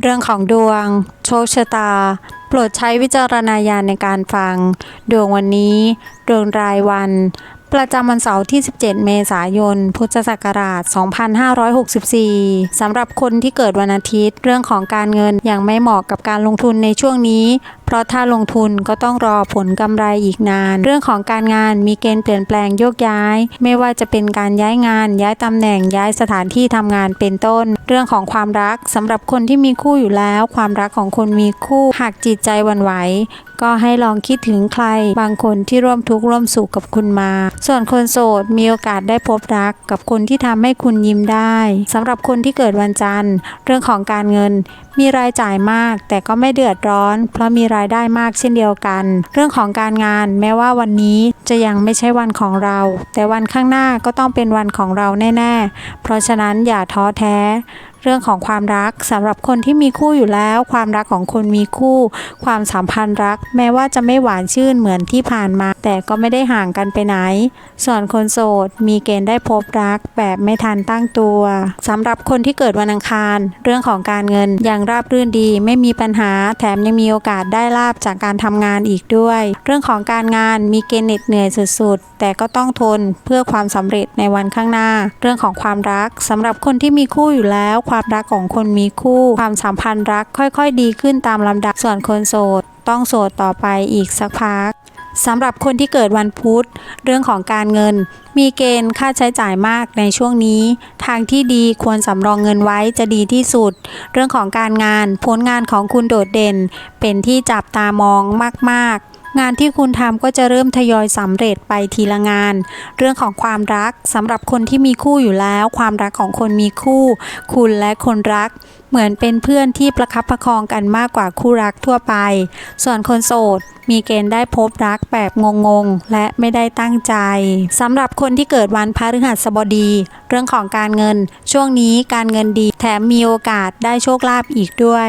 เรื่องของดวง โชคชะตา โปรดใช้วิจารณญาณในการฟัง ดวงวันนี้ ดวงรายวัน ประจำวันเสาร์ที่ 17 เมษายน พุทธศักราช 2564 สำหรับคนที่เกิดวันอาทิตย์ เรื่องของการเงินยังไม่เหมาะกับการลงทุนในช่วงนี้ เพราะถ้าลงทุนก็ต้องรอผลกำไรอีกนาน เรื่องของการงานมีเกณฑ์เปลี่ยนแปลงโยกย้าย ไม่ว่าจะเป็นการย้ายงาน ย้ายตำแหน่งย้ายสถานที่ทำงานเป็นต้น เรื่องของความรักสำหรับคนที่มีคู่อยู่แล้ว ความรักของคนมีคู่หากจิตใจวันไหวก็ให้ลองคิดถึงใคร บางคนที่ร่วมทุกข์ร่วมสุขกับคุณมา ส่วนคนโสดมีโอกาสได้พบรักกับคนที่ทำให้คุณยิ้มได้สำหรับคนที่เกิดวันจันทร์ เรื่องของการเงิน มีรายจ่ายมาก แต่ก็ไม่เดือดร้อน เพราะมีรายได้มากเช่นเดียวกัน เรื่องของการงานแม้ว่าวันนี้จะยังไม่ใช่วันของเรา แต่วันข้างหน้าก็ต้องเป็นวันของเราแน่ ๆ เพราะฉะนั้นอย่าท้อแท้ เรื่องของความรักสำหรับคนที่มีคู่อยู่แล้ว ความรักของคนมีคู่ ความสัมพันธ์รัก แม้ว่าจะไม่หวานชื่นเหมือนที่ผ่านมา แต่ก็ไม่ได้ห่างกันไปไหน ส่วนคนโสดมีเกณฑ์ได้พบรักแบบไม่ทันตั้งตัวสำหรับคนที่เกิดวันอังคาร เรื่องของการเงินยังราบรื่นดีไม่มีปัญหา แถมยังมีโอกาสได้ลาบจากการทำงานอีกด้วย เรื่องของการงานมีเกณฑ์เหน็ดเหนื่อยสุดๆ แต่ก็ต้องทนเพื่อความสำเร็จในวันข้างหน้า เรื่องของความรักสำหรับคนที่มีคู่อยู่แล้วความรักของคนมีคู่ ความสัมพันธ์รักค่อย ๆ ดีขึ้นตามลำดับส่วนคนโสด ต้องโสดต่อไปอีกสักพักสำหรับคนที่เกิดวันพุธ เรื่องของการเงิน มีเกณฑ์ค่าใช้จ่ายมากในช่วงนี้ ทางที่ดีควรสำรองเงินไว้จะดีที่สุด เรื่องของการงานผลงานของคุณโดดเด่น เป็นที่จับตามองมาก ๆ งานที่คุณทำก็จะเริ่มทยอยสำเร็จไปทีละงาน เรื่องของความรักสำหรับคนที่มีคู่อยู่แล้ว ความรักของคนมีคู่ คุณและคนรัก เหมือนเป็นเพื่อนที่ประคับประคองกันมากกว่าคู่รักทั่วไป ส่วนคนโสดมีเกณฑ์ได้พบรักแบบงงๆ และไม่ได้ตั้งใจสำหรับคนที่เกิดวันพฤหัสบดี เรื่องของการเงิน ช่วงนี้การเงินดี แถมมีโอกาสได้โชคลาภอีกด้วย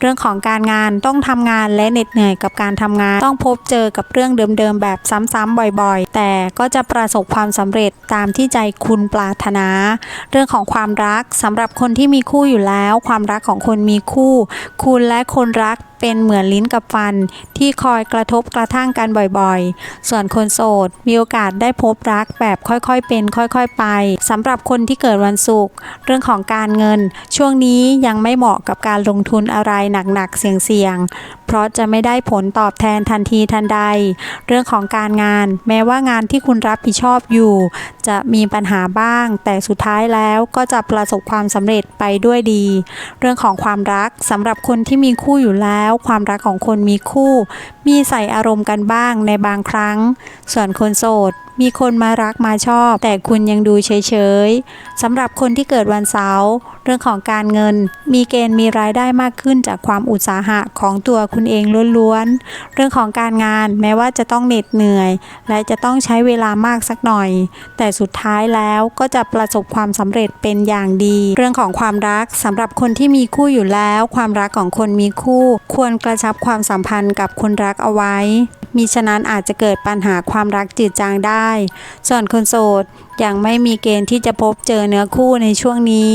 เรื่องของการงานต้องทำงานและเหน็ดเหนื่อยกับการทำงาน ต้องพบเจอกับเรื่องเดิมๆแบบซ้ำๆบ่อยๆ แต่ก็จะประสบความสำเร็จตามที่ใจคุณปรารถนา เรื่องของความรักสำหรับคนที่มีคู่อยู่แล้ว ความรักของคนมีคู่ คุณและคนรัก เป็นเหมือนลิ้นกับฟันที่คอยกระทบกระทั่งกันบ่อยๆ ส่วนคนโสด มีโอกาสได้พบรักแบบค่อยๆเป็น ค่อยๆไปสำหรับคนที่เกิดวันศุกร์เรื่องของการเงิน ช่วงนี้ยังไม่เหมาะกับการลงทุนอะไรหนักๆเสี่ยงๆเพราะจะไม่ได้ผลตอบแทนทันทีทันใด เรื่องของการงาน แม้ว่างานที่คุณรับผิดชอบอยู่ จะมีปัญหาบ้าง แต่สุดท้ายแล้วก็จะประสบความสำเร็จไปด้วยดี เรื่องของความรักสำหรับคนที่มีคู่อยู่แล้วล้วความรักของคนมีคู่ มีใส่อารมณ์กันบ้างในบางครั้ง ส่วนคนโสด มีคนมารักมาชอบ แต่คุณยังดูเฉยๆสำหรับคนที่เกิดวันเสาร์เรื่องของการเงิน มีเกณฑ์มีรายได้มากขึ้นจากความอุตสาหะของตัวคุณเองล้วนๆ เรื่องของการงานแม้ว่าจะต้องเหน็ดเหนื่อย และจะต้องใช้เวลามากสักหน่อย แต่สุดท้ายแล้วก็จะประสบความสำเร็จเป็นอย่างดี เรื่องของความรักสำหรับคนที่มีคู่อยู่แล้ว ความรักของคนมีคู่ ควรกระชับความสัมพันธ์กับคนรักเอาไว้มิฉะนั้นอาจจะเกิดปัญหาความรักจืดจางได้ ส่วนคนโสดยังไม่มีเกณฑ์ที่จะพบเจอเนื้อคู่ในช่วงนี้